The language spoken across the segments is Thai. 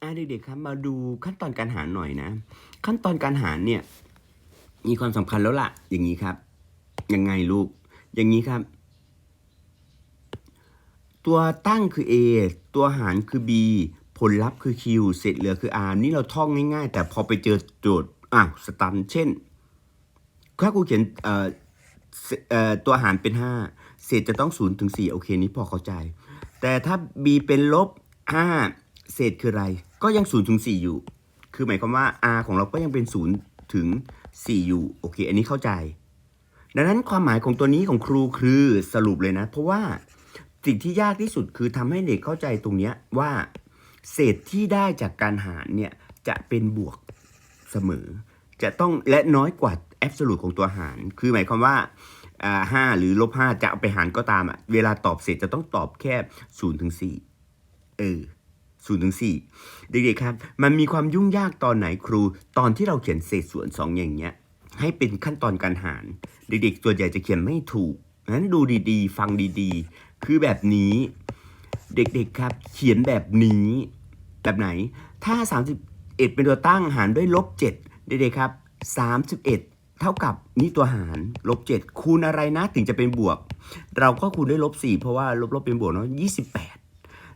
อ่าเด็กๆครับมาดูขั้นตอนการหารหน่อยนะ ขั้นตอนการหารเนี่ย มีความสำคัญแล้วล่ะ อย่างนี้ครับ ยังไงลูก อย่างนี้ครับ ตัวตั้งคือ A ตัวหารคือ B ผลลัพธ์คือ Q เศษเหลือคือ R นี่เราท่องง่ายๆ แต่พอไปเจอโจทย์อะสตันเช่นถ้ากูเขียนเอ่อเอ่อตัวหารเป็น 5 เศษจะต้อง0ถึง4โอเคนี้พอเข้าใจ แต่ถ้า b เป็นลบ5เศษคืออะไร ก็ยัง0ถึง4อยู่ คือหมายความว่า r ของเราก็ยังเป็น0ถึง4อยู่ โอเค อันนี้เข้าใจ ดังนั้นความหมายของตัวนี้ของครูคือสรุปเลยนะ เพราะว่าสิ่งที่ยากที่สุดคือทำให้เด็กเข้าใจตรงเนี้ยว่า เศษที่ได้จากการหารเนี่ยจะเป็นบวกเสมอ จะต้องและน้อยกว่าแอบสูตของตัวหาร คือหมายความว่าห้าหรือลบห้าจะเอาไปหารก็ตามอะเวลาตอบเสร็จจะต้องตอบแค่ศูนย์ถึงสี่เออ ศูนย์ถึงสี่เด็กๆครับ มันมีความยุ่งยากตอนไหนครู ตอนที่เราเขียนเศษส่วนสองอย่างเงี้ย ให้เป็นขั้นตอนการหาร เด็กๆส่วนใหญ่จะเขียนไม่ถูกงั้นดูดีๆ ฟังดีๆ คือแบบนี้ เด็กๆครับ เขียนแบบนี้ แบบไหน ถ้า 31 เป็นตัวตั้งหารด้วยลบ7เด็กๆครับ 31 เท่ากับนี่ตัวหารลบ7คูณอะไรนะถึงจะเป็นบวก เราก็คูณด้วยลบ4เพราะว่าลบลบเป็นบวกเนาะ28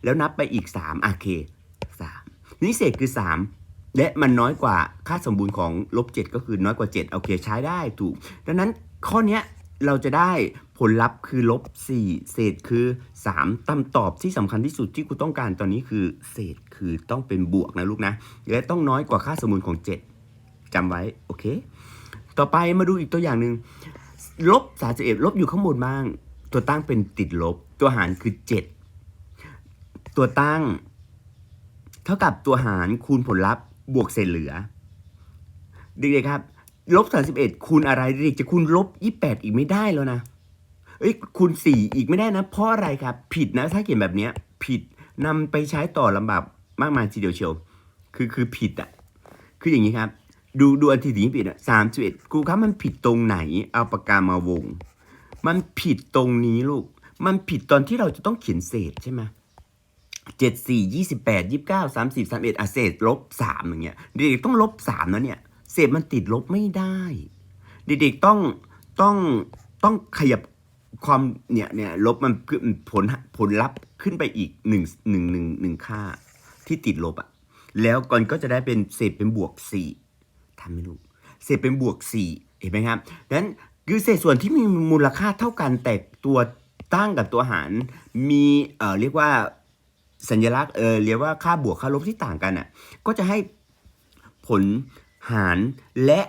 แล้วนับไปอีก3โอเค3นี่เศษคือ 3 และมันน้อยกว่าค่าสมบูรณ์ของลบ7ก็คือน้อยกว่า 7 โอเคใช้ได้ถูก ดังนั้นข้อนี้เราจะได้ผลลัพธ์คือลบ4เศษคือ 3ตำตอบที่สำคัญที่สุดที่กูต้องการตอนนี้คือ เศษคือต้องเป็นบวกนะลูกนะ และต้องน้อยกว่าค่าสมบูรณ์ของ 7จำไว้โอเค ต่อไปมาดูอีกตัวอย่างหนึ่งลบ31ลบอยู่ข้างบนบ้าง ตัวตั้งเป็นติดลบ ตัวหารคือ 7 ตัวตั้ง เท่ากับตัวหารคูณผลลัพธ์บวกเศษเหลือ เด็กๆครับลบ31คูณอะไรเด็กจะคูณลบ28อีกไม่ได้แล้วนะเอ้ยคูณ4อีกไม่ได้นะ เพราะอะไรครับ ผิดนะถ้าเขียนแบบเนี้ย ผิดนำไปใช้ต่อลำบากมากมายทีเดียวเชียวคือคือผิดอะคืออย่างนี้ครับ ดูดูอันที่นี้ผิดอะสามสิบเอ็ดครูครับมันผิดตรงไหน เอาปากกามาวง มันผิดตรงนี้ลูก มันผิดตอนที่เราจะต้องเขียนเศษใช่ไหม เจ็ดสี่ยี่สิบแปดยี่สิบเก้าสามสิบสามเอ็ดอะเศษลบสามอย่างเงี้ยเด็กๆต้องลบสามนะเนี่ยเศษมันติดลบไม่ได้ เด็กๆต้องต้องต้องขยับความเนี่ยเนี่ยลบมันผลผลลัพธ์ขึ้นไปอีกหนึ่งหนึ่งหนึ่งหนึ่งค่าที่ติดลบอะแล้วก่อนก็จะได้เป็นเศษเป็นบวกสี่ทำไม่รู้เศษเป็นบวกสี่เห็นไหมครับดังนั้นคือเศษส่วนที่มีมูลค่าเท่ากันแต่ตัวตั้งกับตัวหารมีเอ่อเรียกว่า สัญลักษณ์เออเรียกว่าค่าบวกค่าลบที่ต่างกันอะก็จะให้ผลหารและ